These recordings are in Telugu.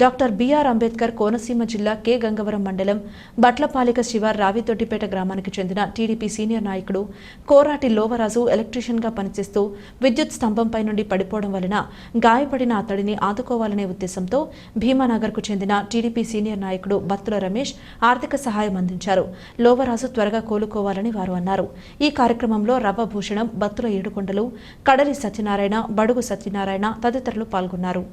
డాక్టర్ బిఆర్ అంబేద్కర్ కోనసీమ జిల్లా కె గంగవరం మండలం బట్లపాలిక శివార్ రావితొట్టిపేట గ్రామానికి చెందిన టీడీపీ సీనియర్ నాయకుడు కోరాటి లోవరాజు ఎలక్ట్రీషియన్గా పనిచేస్తూ విద్యుత్ స్తంభంపై నుండి పడిపోవడం వలన గాయపడిన అతడిని ఆదుకోవాలనే ఉద్దేశంతో భీమానగర్కు చెందిన టీడీపీ సీనియర్ నాయకుడు బత్తుల రమేష్ ఆర్థిక సహాయం అందించారు. లోవరాజు త్వరగా కోలుకోవాలని వారు అన్నారు. ఈ కార్యక్రమంలో రవ్వ భూషణం బత్తుల ఏడుకొండలు కడలి సత్యనారాయణ బడుగు సత్యనారాయణ తదితరులు పాల్గొన్నారు.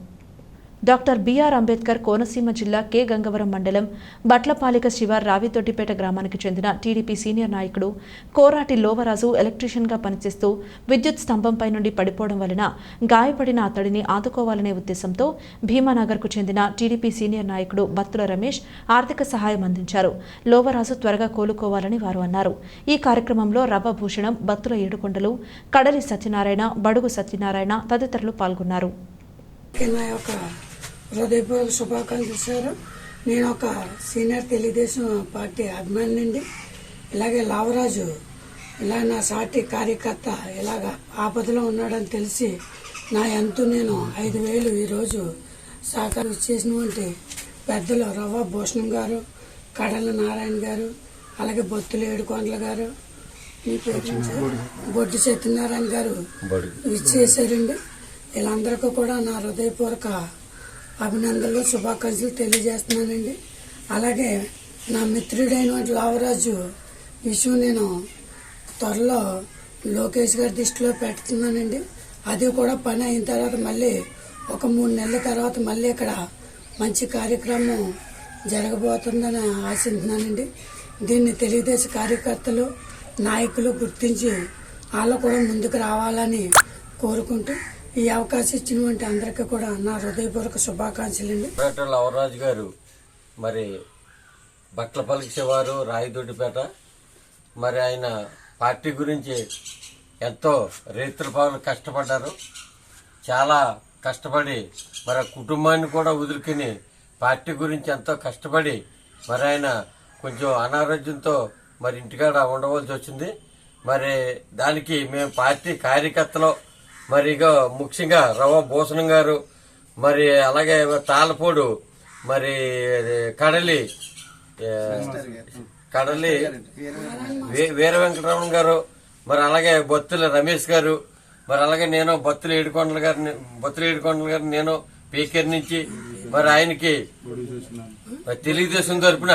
డాక్టర్ బిఆర్ అంబేద్కర్ కోనసీమ జిల్లా కె గంగవరం మండలం బట్లపాలిక శివార్ రావితొట్టిపేట గ్రామానికి చెందిన టీడీపీ సీనియర్ నాయకుడు కోరాటి లోవరాజు ఎలక్ట్రీషియన్గా పనిచేస్తూ విద్యుత్ స్తంభంపై నుండి పడిపోవడం వలన గాయపడిన అతడిని ఆదుకోవాలనే ఉద్దేశంతో భీమానగర్కు చెందిన టీడీపీ సీనియర్ నాయకుడు బత్తుల రమేష్ ఆర్థిక సహాయం అందించారు. లోవరాజు త్వరగా కోలుకోవాలని వారు అన్నారు. ఈ కార్యక్రమంలో రవ్వ భూషణం బత్తుల ఏడుకొండలు కడలి సత్యనారాయణ బడుగు సత్యనారాయణ తదితరులు పాల్గొన్నారు. నా యొక్క హృదయపూర్వక శుభాకాంక్షలు సార్. నేను ఒక సీనియర్ తెలుగుదేశం పార్టీ అభిమానండి ఇలాగే లావరాజు ఇలా నా సాటి కార్యకర్త ఇలాగ ఆపదలో ఉన్నాడని తెలిసి నా ఎంతో నేను ఐదు వేలు ఈరోజు సహకారం చేసినటువంటి పెద్దలు రవ్వ భూషణం గారు కడల నారాయణ గారు అలాగే బొత్తుల ఏడుకొండల గారు మీ పేరు? బొడ్డు సత్యనారాయణ గారు ఇచ్చేసారండి వీళ్ళందరికీ కూడా నా హృదయపూర్వక అభినందనలు శుభాకాంక్షలు తెలియజేస్తున్నానండి. అలాగే నా మిత్రుడైన లావరాజు విషయం నేను త్వరలో లోకేష్ గారి దృష్టిలో పెడుతున్నానండి. అది కూడా పని అయిన తర్వాత మళ్ళీ ఒక మూడు నెలల తర్వాత మళ్ళీ ఇక్కడ మంచి కార్యక్రమం జరగబోతుందని ఆశిస్తున్నానండి దీన్ని తెలుగుదేశం కార్యకర్తలు నాయకులు గుర్తించి వాళ్ళు కూడా ముందుకు రావాలని కోరుకుంటూ ఈ అవకాశం ఇచ్చినటువంటి అందరికీ కూడా నా హృదయపూర్వక శుభాకాంక్షలండి. పేట లవరాజు గారు మరి బట్లపల్లి శివారు రాయిదొడ్డిపేట మరి ఆయన పార్టీ గురించి ఎంతో రైతుల కష్టపడ్డారు. చాలా కష్టపడి మరి కుటుంబాన్ని కూడా వదులుకుని పార్టీ గురించి ఎంతో కష్టపడి మరి ఆయన కొంచెం అనారోగ్యంతో మరి ఇంటికాడ ఉండవలసి వచ్చింది. మరి దానికి మేము పార్టీ కార్యకర్తలు మరి ఇక ముఖ్యంగా రవ్వ భూషణం గారు మరి అలాగే తాళపూడు మరి అది కడలి కడలి వీర వెంకటరమణ గారు మరి అలాగే బొత్తుల రమేష్ గారు మరి అలాగే నేను బొత్తుల ఏడుకొండల గారిని బొత్తుల ఏడుకొండల గారిని నేను పీకేర్ నుంచి మరి ఆయనకి తెలుగుదేశం తరపున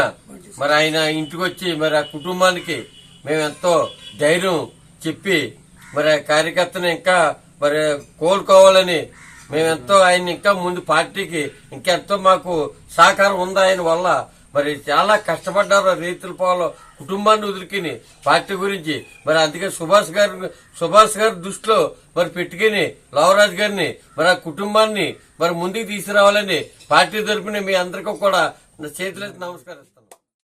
మరి ఆయన ఇంటికి వచ్చి మరి ఆ కుటుంబానికి మేము ఎంతో ధైర్యం చెప్పి మరి ఆ కార్యకర్తను ఇంకా మరి కోలుకోవాలని మేమెంతో ఆయన ఇంకా ముందు పార్టీకి ఇంకెంతో మాకు సహకారం ఉంది ఆయన వల్ల. మరి చాలా కష్టపడ్డారు రైతుల పాలు కుటుంబాన్ని వదులుకుని పార్టీ గురించి. మరి అందుకే సుభాష్ గారు సుభాష్ గారి దృష్టిలో మరి పెట్టుకుని లవరాజ్ గారిని మరి ఆ కుటుంబాన్ని మరి ముందుకు తీసుకురావాలని పార్టీ తరపున మీ అందరికీ కూడా నా చేతులెత్తి నమస్కరిస్తాను